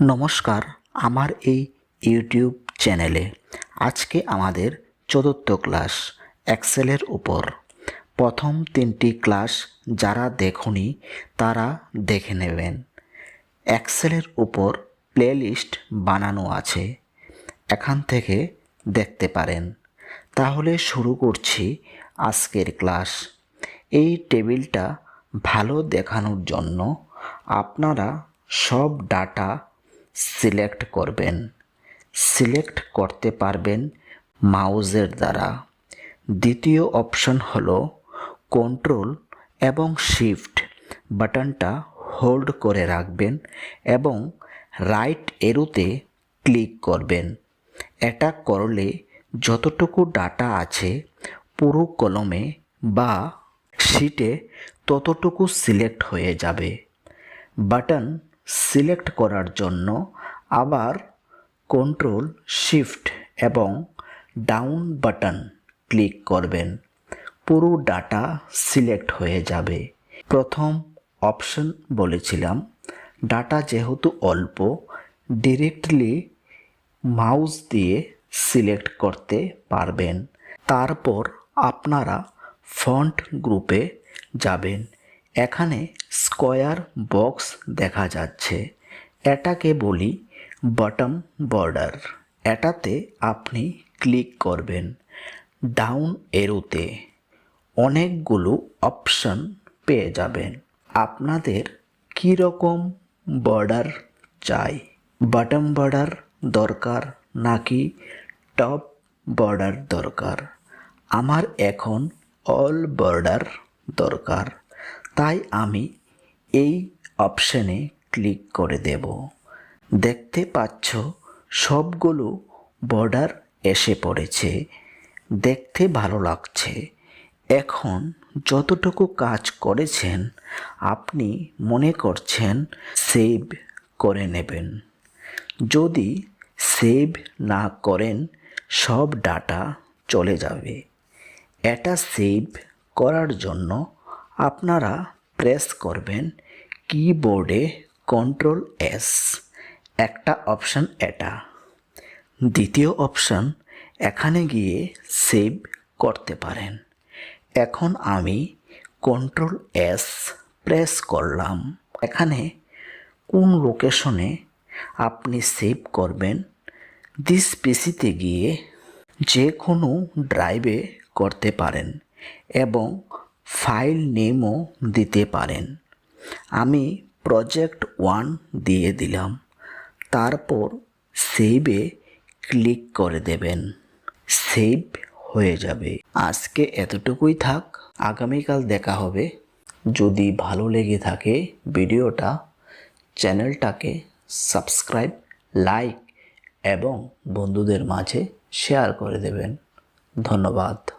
নমস্কার আমার এই ইউটিউব চ্যানেলে। আজকে আমাদের চতুর্থ ক্লাস এক্সেলের উপর। প্রথম তিনটি ক্লাস যারা দেখুনি, তারা দেখে নেবেন। এক্সেলের উপর প্লেলিস্ট বানানো আছে। এখান থেকে দেখতে পারেন। তাহলে শুরু করছি আজকের ক্লাস। এই টেবিলটা ভালো দেখানোর জন্য আপনারা সব ডাটা সিলেক্ট করবেন। সিলেক্ট করতে পারবেন মাউজের দ্বারা। দ্বিতীয় অপশন হলো কন্ট্রোল এবং শিফট বাটনটা হোল্ড করে রাখবেন এবং রাইট এরোতে ক্লিক করবেন। এটা করলে যতটুকু ডাটা আছে পুরো কলমে বা শিটে ততটুকু সিলেক্ট হয়ে যাবে। বাটন সিলেক্ট করার জন্য আবার কন্ট্রোল শিফট এবং ডাউন বাটন ক্লিক করবেন। পুরো ডাটা সিলেক্ট হয়ে যাবে। প্রথম অপশন বলেছিলাম। ডাটা যেহেতু অল্প, ডিরেক্টলি মাউস দিয়ে সিলেক্ট করতে পারবেন। তারপর আপনারা ফন্ট গ্রুপে যাবেন। এখানে স্কয়ার বক্স দেখা যাচ্ছে। এটাকে বলি বটম বর্ডার। এটাতে আপনি ক্লিক করবেন ডাউন এরোতে। অনেকগুলো অপশন পেয়ে যাবেন। আপনাদের কী রকম বর্ডার চাই? বটম বর্ডার দরকার নাকি টপ বর্ডার দরকার? আমার এখন অল বর্ডার দরকার। তাই আমি এই অপশানে ক্লিক করে দেব। দেখতে পাচ্ছ সবগুলো বর্ডার এসে পড়েছে। দেখতে ভালো লাগছে। এখন যতটুকু কাজ করেছেন, আপনি মনে করছেন সেভ করে নেবেন। যদি সেভ না করেন, সব ডাটা চলে যাবে। এটা সেভ করার জন্য আপনারা প্রেস করবেন কিবোর্ডে কন্ট্রোল এস, একটা অপশান এটা। দ্বিতীয় অপশান, এখানে গিয়ে সেভ করতে পারেন। এখন আমি কন্ট্রোল এস প্রেস করলাম। এখানে কোন লোকেশনে আপনি সেভ করবেন দিস পিসিতে গিয়ে যে কোনো ড্রাইভে করতে পারেন এবং ফাইল নেমও দিতে পারেন। আমি প্রজেক্ট ওয়ান দিয়ে দিলাম। তারপর সেভে ক্লিক করে দেবেন। সেভ হয়ে যাবে। আজকে এতটুকুই থাক। আগামীকাল দেখা হবে। যদি ভালো লেগে থাকে ভিডিওটা, চ্যানেলটাকে সাবস্ক্রাইব, লাইক এবং বন্ধুদের মাঝে শেয়ার করে দেবেন। ধন্যবাদ।